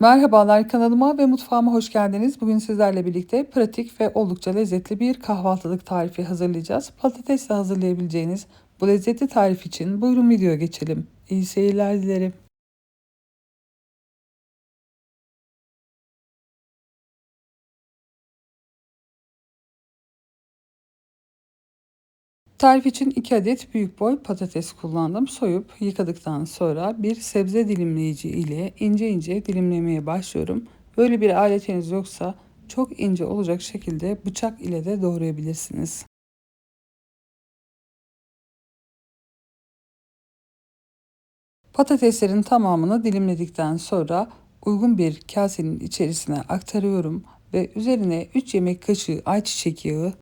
Merhabalar kanalıma ve mutfağıma hoş geldiniz. Bugün sizlerle birlikte pratik ve oldukça lezzetli bir kahvaltılık tarifi hazırlayacağız. Patatesle hazırlayabileceğiniz bu lezzetli tarif için buyurun videoya geçelim. İyi seyirler dilerim. Tarif için 2 adet büyük boy patates kullandım. Soyup yıkadıktan sonra bir sebze dilimleyici ile ince ince dilimlemeye başlıyorum. Böyle bir aletiniz yoksa çok ince olacak şekilde bıçak ile de doğrayabilirsiniz. Patateslerin tamamını dilimledikten sonra uygun bir kasenin içerisine aktarıyorum ve üzerine 3 yemek kaşığı ayçiçek yağı,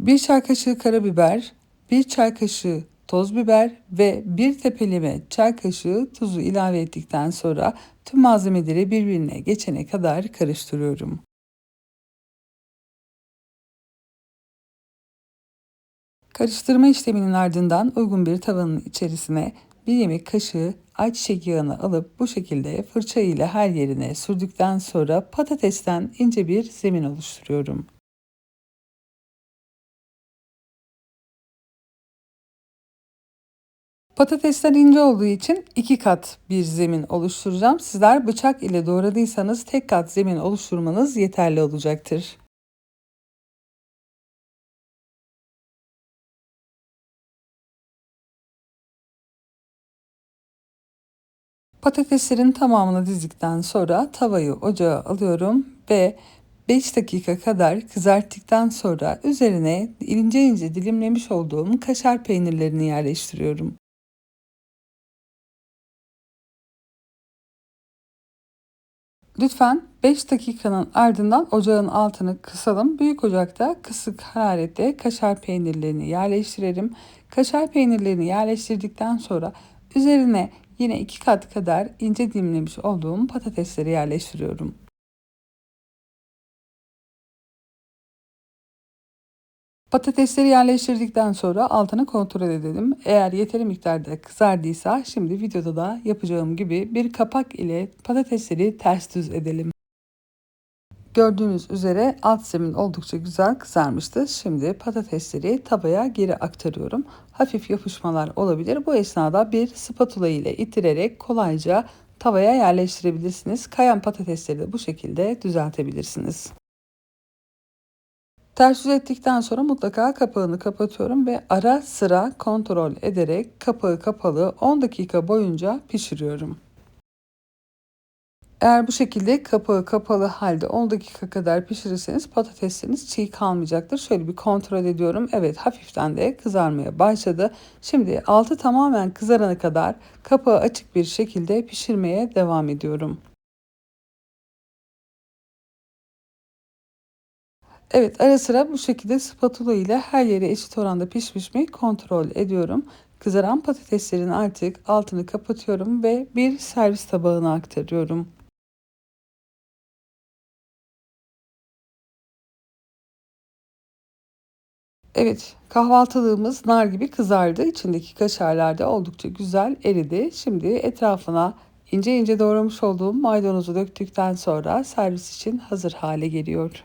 1 çay kaşığı karabiber, 1 çay kaşığı toz biber ve 1 tepeleme çay kaşığı tuzu ilave ettikten sonra tüm malzemeleri birbirine geçene kadar karıştırıyorum. Karıştırma işleminin ardından uygun bir tavanın içerisine bir yemek kaşığı ayçiçek yağını alıp bu şekilde fırça ile her yerine sürdükten sonra patatesten ince bir zemin oluşturuyorum. Patatesler ince olduğu için iki kat bir zemin oluşturacağım. Sizler bıçak ile doğradıysanız tek kat zemin oluşturmanız yeterli olacaktır. Patateslerin tamamını dizdikten sonra tavayı ocağa alıyorum ve 5 dakika kadar kızarttıktan sonra üzerine ince ince dilimlemiş olduğum kaşar peynirlerini yerleştiriyorum. Lütfen 5 dakikanın ardından ocağın altını kısalım. Büyük ocakta kısık hararette kaşar peynirlerini yerleştirelim. Kaşar peynirlerini yerleştirdikten sonra üzerine yine 2 kat kadar ince dilimlemiş olduğum patatesleri yerleştiriyorum. Patatesleri yerleştirdikten sonra altını kontrol edelim. Eğer yeteri miktarda kızardıysa şimdi videoda da yapacağım gibi bir kapak ile patatesleri ters düz edelim. Gördüğünüz üzere alt zemin oldukça güzel kızarmıştı. Şimdi patatesleri tavaya geri aktarıyorum. Hafif yapışmalar olabilir. Bu esnada bir spatula ile itirerek kolayca tavaya yerleştirebilirsiniz. Kayan patatesleri de bu şekilde düzeltebilirsiniz. Ters yüz ettikten sonra mutlaka kapağını kapatıyorum ve ara sıra kontrol ederek kapağı kapalı 10 dakika boyunca pişiriyorum. Eğer bu şekilde kapağı kapalı halde 10 dakika kadar pişirirseniz patatesleriniz çiğ kalmayacaktır. Şöyle bir kontrol ediyorum. Evet hafiften de kızarmaya başladı. Şimdi altı tamamen kızarana kadar kapağı açık bir şekilde pişirmeye devam ediyorum. Evet ara sıra bu şekilde spatula ile her yere eşit oranda pişmiş mi kontrol ediyorum. Kızaran patateslerin artık altını kapatıyorum ve bir servis tabağına aktarıyorum. Evet kahvaltılığımız nar gibi kızardı. İçindeki kaşarlar da oldukça güzel eridi. Şimdi etrafına ince ince doğramış olduğum maydanozu döktükten sonra servis için hazır hale geliyor.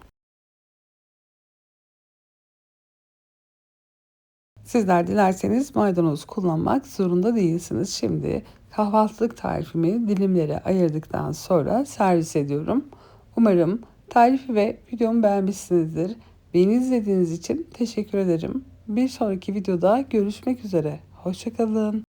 Sizler dilerseniz maydanoz kullanmak zorunda değilsiniz. Şimdi kahvaltılık tarifimi dilimlere ayırdıktan sonra servis ediyorum. Umarım tarifi ve videomu beğenmişsinizdir. Beni izlediğiniz için teşekkür ederim. Bir sonraki videoda görüşmek üzere. Hoşçakalın.